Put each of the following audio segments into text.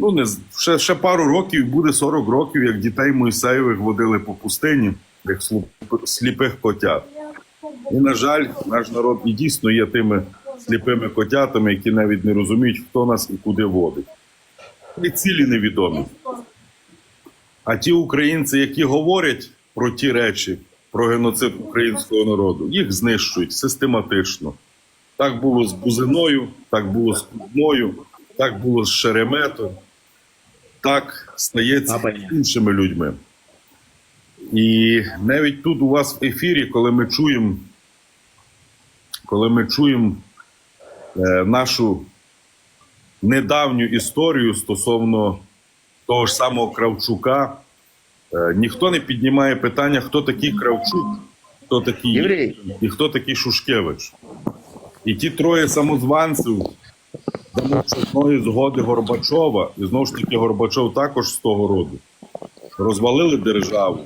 Ну, не ще, ще пару років буде 40 років, як дітей Мойсеєвих водили по пустині, як сліпих котят. І, на жаль, наш народ і дійсно є тими сліпими котятами, які навіть не розуміють, хто нас і куди водить. І цілі невідомі. А ті українці, які говорять про ті речі, про геноцид українського народу, їх знищують систематично. Так було з Бузиною, так було з Кузьмою, так було з Шереметом, так стається з іншими людьми. І навіть тут у вас в ефірі, коли ми чуємо, коли ми чуємо е, нашу недавню історію стосовно того ж самого Кравчука, е, ніхто не піднімає питання, хто такий Кравчук, хто такий Єврей. і хто такий Шушкевич. І ті троє самозванців дамо чесної згоди Горбачова, і знову ж таки Горбачов також з того роду, розвалили державу.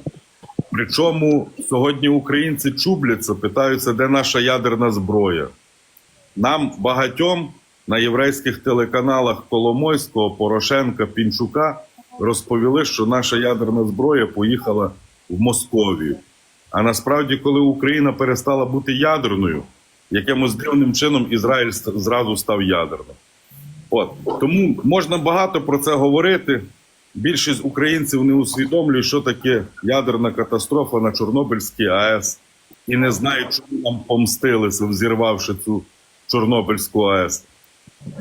Причому сьогодні українці чубляться, питаються, де наша ядерна зброя. Нам багатьом на єврейських телеканалах Коломойського, Порошенка, Пінчука розповіли, що наша ядерна зброя поїхала в Московію. А насправді, коли Україна перестала бути ядерною, якимось дивним чином Ізраїль зразу став ядерним. От тому можна багато про це говорити. Більшість українців не усвідомлюють, що таке ядерна катастрофа на Чорнобильській АЕС, і не знають, чому нам помстилися, взірвавши цю Чорнобильську АЕС.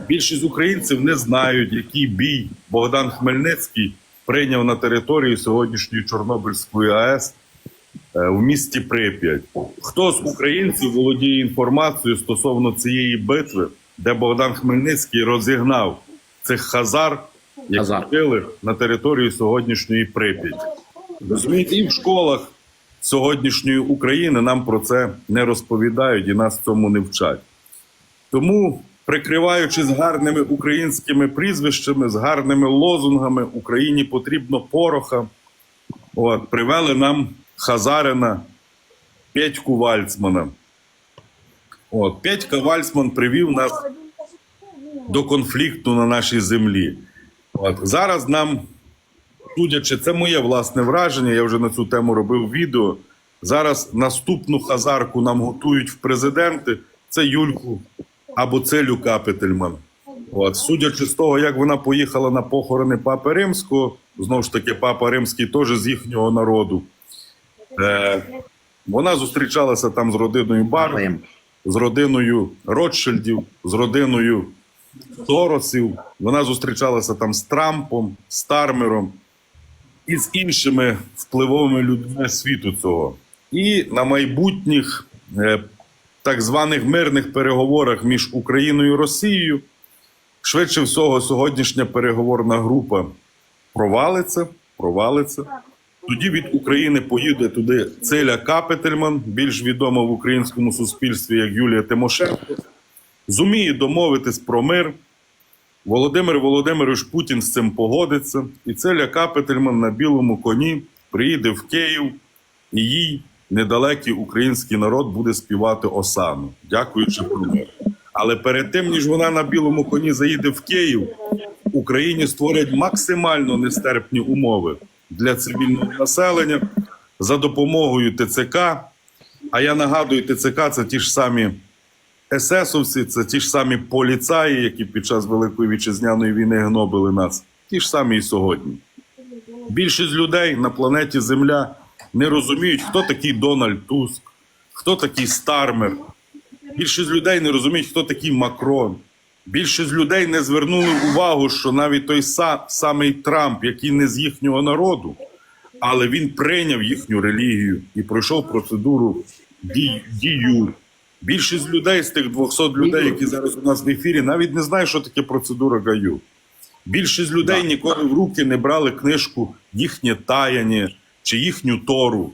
Більшість українців не знають, який бій Богдан Хмельницький прийняв на території сьогоднішньої Чорнобильської АЕС е, в місті Прип'ять. Хто з українців володіє інформацією стосовно цієї битви, де Богдан Хмельницький розігнав цих хазар, які Хазар. жили на території сьогоднішньої Прип'яті? І в школах сьогоднішньої України нам про це не розповідають і нас цьому не вчать. Тому, прикриваючись гарними українськими прізвищами, з гарними лозунгами, Україні потрібно пороха. От, привели нам Хазарина Петьку Вальцмана. От, Петька Вальцман привів нас до конфлікту на нашій землі. От, зараз нам, судячи, це моє власне враження, я вже на цю тему робив відео. Зараз наступну хазарку нам готують в президенти. Це Юльку або це Люка Петельман. От, судячи з того, як вона поїхала на похорони Папи Римського, знову ж таки, Папа Римський теж з їхнього народу. Е, вона зустрічалася там з родиною Бар, Дякуємо. З родиною Ротшильдів, з родиною Соросів. Вона зустрічалася там з Трампом, з Тармером і з іншими впливовими людьми світу цього. І на майбутніх е, так званих мирних переговорах між Україною і Росією, швидше всього, сьогоднішня переговорна група провалиться, провалиться. Тоді від України поїде туди Целя Капетельман, більш відома в українському суспільстві як Юлія Тимошенко, зуміє домовитись про мир. Володимир Володимирович Путін з цим погодиться, і Целя Капетельман на білому коні приїде в Київ, і їй недалекий український народ буде співати осану, дякуючи про мир. Але перед тим, ніж вона на білому коні заїде в Київ, Україні створять максимально нестерпні умови для цивільного населення за допомогою ТЦК. А я нагадую, ТЦК це ті ж самі есесовці, це ті ж самі поліцаї, які під час Великої вітчизняної війни гнобили нас. Ті ж самі і сьогодні. Більшість людей на планеті Земля не розуміють, хто такий Дональд Туск, хто такий Стармер. Більшість людей не розуміють, хто такий Макрон. Більшість людей не звернули увагу, що навіть той са, самий Трамп, який не з їхнього народу, але він прийняв їхню релігію і пройшов процедуру дію. Більшість людей з тих 200 людей, які зараз у нас в ефірі, навіть не знають, що таке процедура гаю. Більшість людей ніколи в руки не брали книжку їхнє таяння чи їхню тору,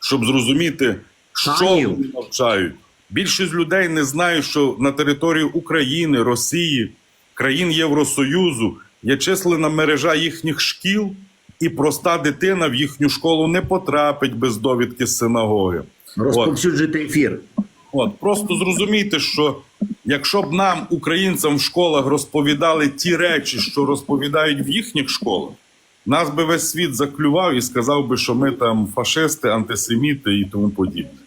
щоб зрозуміти, що Таїв. вони навчають. Більшість людей не знають, що на території України, Росії, країн Євросоюзу є числена мережа їхніх шкіл, і проста дитина в їхню школу не потрапить без довідки з синагоги. Розповсюджуйте ефір. От просто зрозумійте, що якщо б нам, українцям в школах, розповідали ті речі, що розповідають в їхніх школах, нас би весь світ заклював і сказав би, що ми там фашисти, антисеміти і тому подібне.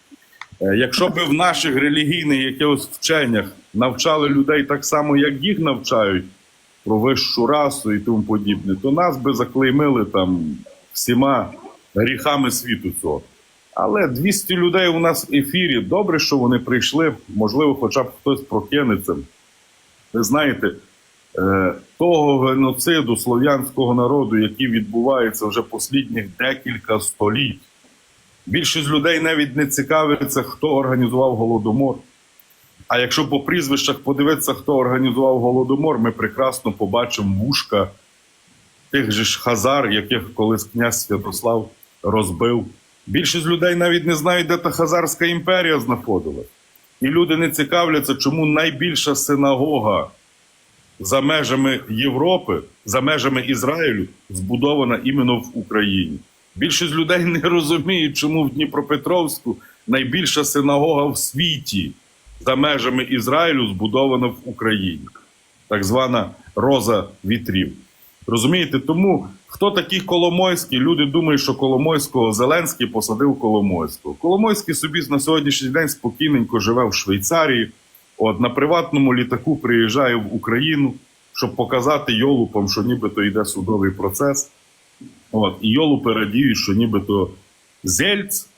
Е, Якщо б в наших релігійних якихось вченнях навчали людей так само, як їх навчають про вищу расу і тому подібне, то нас би заклеймили там всіма гріхами світу цього. Але 200 людей у нас в ефірі. Добре, що вони прийшли. Можливо, хоча б хтось прокинеться. Ви знаєте, е, того геноциду слов'янського народу, який відбувається вже послідніх декілька століть. Більшість людей навіть не цікавиться, хто організував голодомор. А якщо по прізвищах подивитися, хто організував голодомор, ми прекрасно побачимо вушка тих же ж хазар, яких колись князь Святослав розбив. Більшість людей навіть не знають, де та Хазарська імперія знаходилась. І люди не цікавляться, чому найбільша синагога за межами Європи, за межами Ізраїлю, збудована іменно в Україні. Більшість людей не розуміють, чому в Дніпропетровську найбільша синагога в світі за межами Ізраїлю збудована в Україні, так звана роза вітрів. Розумієте, тому хто такий Коломойський? Люди думають, що Коломойського Зеленський посадив Коломойського. Коломойський собі на сьогоднішній день спокійненько живе в Швейцарії. От на приватному літаку приїжджає в Україну, щоб показати йолупам, що нібито йде судовий процес. От, і йолупи радіють, що нібито Зельц,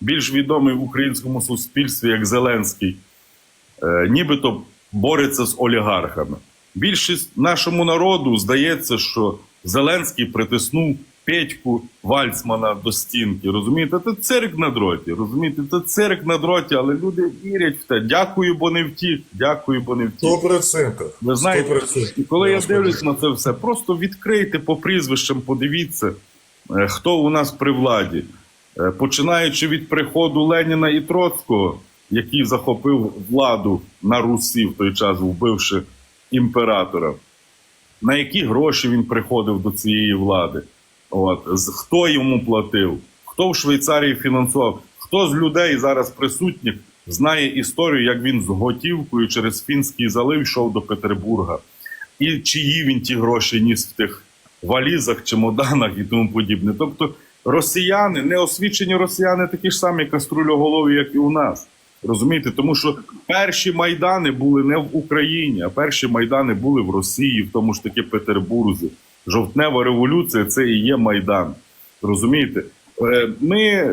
більш відомий в українському суспільстві як Зеленський, е, нібито бореться з олігархами. Більшість нашому народу здається, що Зеленський притиснув Петьку Вальцмана до стінки. Розумієте, це цирк на дроті. Розумієте, це цирк на дроті, але люди вірять в те. Дякую, бо не втік. Дякую, бо не втік. Сто процентов. Ви знаєте, 100%. і коли я дивлюсь на це все, просто відкрийте по прізвищам, подивіться, е, хто у нас при владі. Е, Починаючи від приходу Леніна і Троцького, який захопив владу на Русі в той час, вбивши імператора. На які гроші він приходив до цієї влади? От хто йому платив? Хто в Швейцарії фінансував? Хто з людей зараз присутніх знає історію, як він з готівкою через Фінський залив йшов до Петербурга? І чиї він ті гроші ніс в тих валізах, чемоданах і тому подібне. Тобто росіяни, неосвічені росіяни, такі ж самі каструльоголові, як і у нас. Розумієте, тому що перші майдани були не в Україні, а перші майдани були в Росії, в тому ж таки Петербурзі. Жовтнева революція це і є майдан. Розумієте? Е, Ми,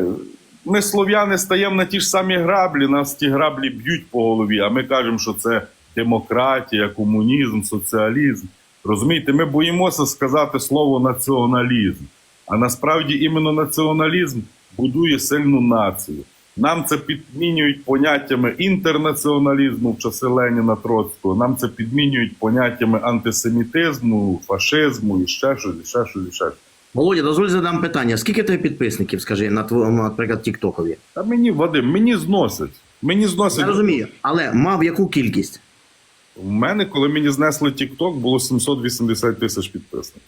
ми слов'яни, стаємо на ті ж самі граблі, нас ті граблі б'ють по голові, а ми кажемо, що це демократія, комунізм, соціалізм. Розумієте, ми боїмося сказати слово націоналізм. А насправді іменно націоналізм будує сильну націю. Нам це підмінюють поняттями інтернаціоналізму в часи Леніна Троцького. Нам це підмінюють поняттями антисемітизму, фашизму і ще щось, і ще щось, і ще щось. Володя, дозволь задам питання. Скільки тебе підписників, скажи, на твоєму, наприклад, Тіктокові? Та мені, Вадим, мені зносять. Мені зносять. Я розумію, але мав яку кількість? У мене, коли мені знесли TikTok, було 780 тисяч підписників.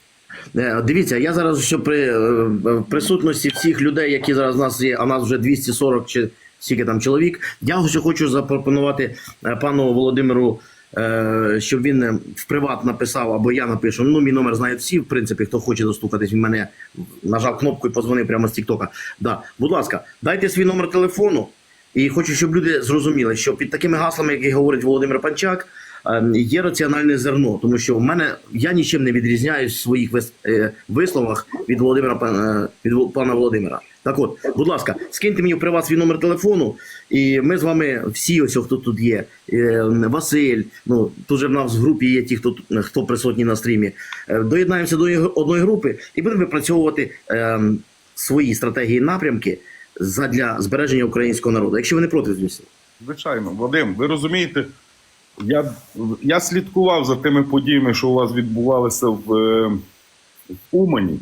Е, Дивіться, я зараз що при е, присутності всіх людей, які зараз у нас є, а нас вже 240 чи скільки там чоловік. Я ще хочу запропонувати е, пану Володимиру, щоб він в приват написав, або я напишу. Ну, мій номер знають всі, в принципі, хто хоче достукатись, він мене нажав кнопку і позвонив прямо з Тіктока. Да. Будь ласка, дайте свій номер телефону. І хочу, щоб люди зрозуміли, що під такими гаслами, які говорить Володимир Панчак, е, є раціональне зерно, тому що в мене я нічим не відрізняюсь в своїх е, висловах від Володимира е, від пана Володимира. Так от, будь ласка, скиньте мені в приват свій номер телефону, і ми з вами всі, ось хто тут є, е, Василь. Ну тут же в нас в групі є ті, хто хто присутній на стрімі. Е, Доєднаємося до одної групи і будемо випрацьовувати е, свої стратегії напрямки задля збереження українського народу. Якщо ви не проти, звісно. Звичайно, Вадим, ви розумієте, я, я слідкував за тими подіями, що у вас відбувалися в, е, в Умані.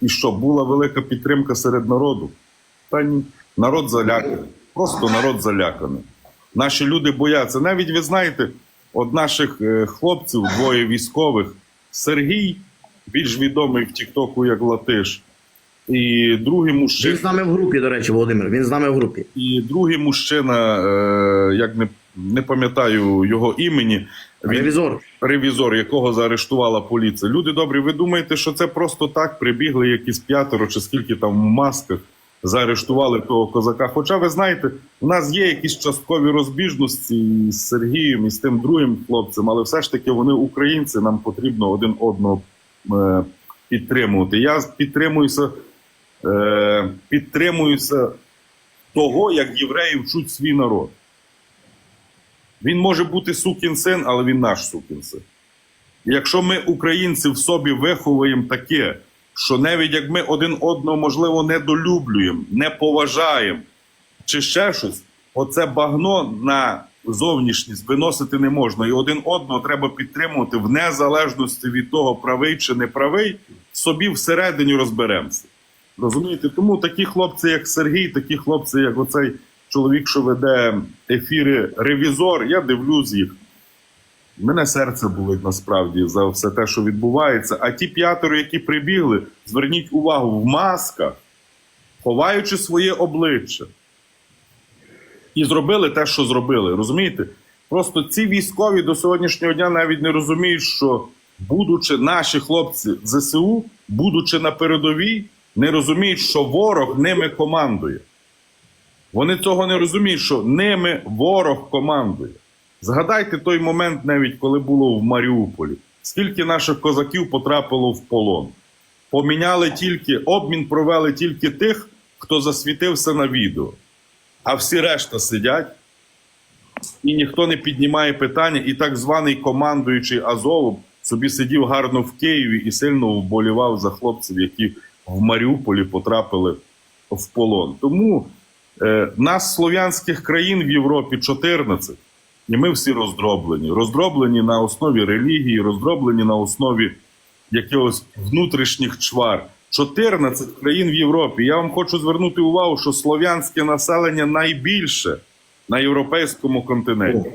І що, була велика підтримка серед народу? Та ні. Народ заляканий. Просто народ заляканий. Наші люди бояться. Навіть ви знаєте, от наших е, хлопців, двоє військових, Сергій, більш відомий в Тіктоку як Латиш, І другий Він мужчина, з нами в групі, до речі, Володимир. Він з нами в групі. і другий мужчина, е, як не, не пам'ятаю його імені, він Ревізор. ревізор, якого заарештувала поліція. Люди добрі, ви думаєте, що це просто так прибігли якісь п'ятеро чи скільки там в масках, заарештували того козака. Хоча ви знаєте, у нас є якісь часткові розбіжності з Сергієм і з тим другим хлопцем, але все ж таки вони українці, нам потрібно один одного е, підтримувати. Я підтримуюся, е, підтримуюся того, як євреї вчуть свій народ. Він може бути сукін син, але він наш сукін син. І Якщо ми, українці, в собі виховуємо таке, що навіть як ми один одного, можливо, недолюблюємо, не поважаємо чи ще щось, оце багно на зовнішність виносити не можна. І один одного треба підтримувати в незалежності від того, правий чи не правий, собі всередині розберемося. Розумієте? Тому такі хлопці, як Сергій, такі хлопці, як оцей чоловік, що веде ефіри ревізор, я дивлюсь їх. Мене серце болить насправді за все те, що відбувається. А ті п'ятеро, які прибігли, зверніть увагу, в масках, ховаючи своє обличчя, і зробили те, що зробили. Розумієте? Просто ці військові до сьогоднішнього дня навіть не розуміють, що, будучи наші хлопці ЗСУ, будучи на передовій, не розуміють, що ворог ними командує. Вони цього не розуміють, що ними ворог командує. Згадайте той момент, навіть коли було в Маріуполі. Скільки наших козаків потрапило в полон? Поміняли тільки, обмін провели тільки тих, хто засвітився на відео. А всі решта сидять, і ніхто не піднімає питання, і так званий командуючий Азовом собі сидів гарно в Києві і сильно вболівав за хлопців, які в Маріуполі потрапили в полон. Тому е, нас, слов'янських країн в Європі, 14, і ми всі роздроблені. Роздроблені на основі релігії, роздроблені на основі якихось внутрішніх чвар. 14 країн в Європі. Я вам хочу звернути увагу, що слов'янське населення найбільше на європейському континенті.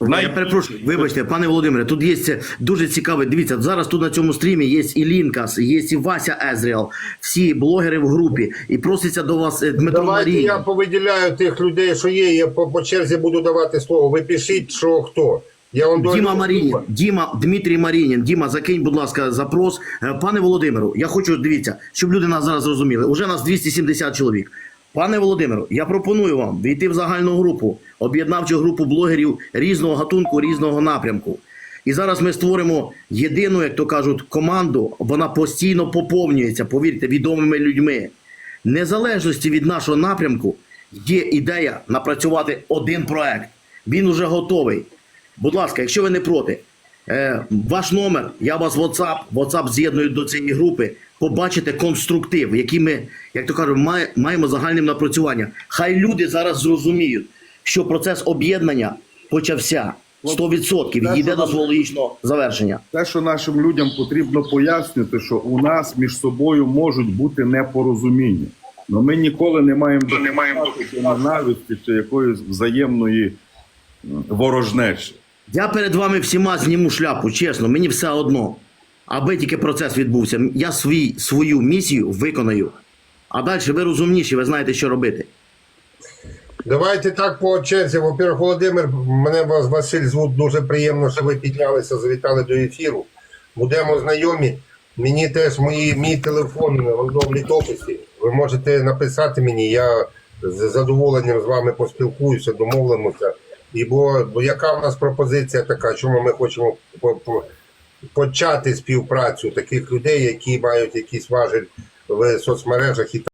Я перепрошую, вибачте, пане Володимире, тут є дуже цікаве. Дивіться, зараз тут на цьому стрімі є і Лінкас, є і Вася Езріал, всі блогери в групі. І проситься до вас е, Дмитро Давайте Марій. я повиділяю тих людей, що є. Я по, по черзі буду давати слово. Ви пишіть, що хто. Я вам Діма Марінін, Діма, Дмитрій Марінін. Діма, закинь, будь ласка, запрос. Е, Пане Володимиру, я хочу, дивіться, щоб люди нас зараз зрозуміли. Уже нас 270 чоловік. Пане Володимиру, я пропоную вам війти в загальну групу, об'єднавчу групу блогерів різного гатунку, різного напрямку. І зараз ми створимо єдину, як то кажуть, команду. Вона постійно поповнюється, повірте, відомими людьми. Незалежності від нашого напрямку є ідея напрацювати один проект. Він уже готовий. Будь ласка, якщо ви не проти, е, ваш номер, я вас в WhatsApp, WhatsApp з'єдную до цієї групи. Побачите конструктив, який ми, як то кажуть, має- маємо загальним напрацювання. Хай люди зараз зрозуміють, що процес об'єднання почався 100% і йде до свого логічного завершення. Те, що нашим людям потрібно пояснити, що у нас між собою можуть бути непорозуміння. Но ми ніколи не маємо не маємо ненависті чи якоїсь взаємної ворожнечі. Я перед вами всіма зніму шляпу, чесно, мені все одно. Аби тільки процес відбувся. Я свій, свою місію виконаю. А далі ви розумніші, ви знаєте, що робити. Давайте так по черзі. Во-первых, Володимир, мене вас Василь звуть. Дуже приємно, що ви піднялися, завітали до ефіру. Будемо знайомі. Мені теж мої, мій телефон в літописі. Ви можете написати мені, я з задоволенням з вами поспілкуюся, домовимося. І бо, яка в нас пропозиція така, чому ми хочемо по- по- почати співпрацю таких людей, які мають якийсь важель в соцмережах і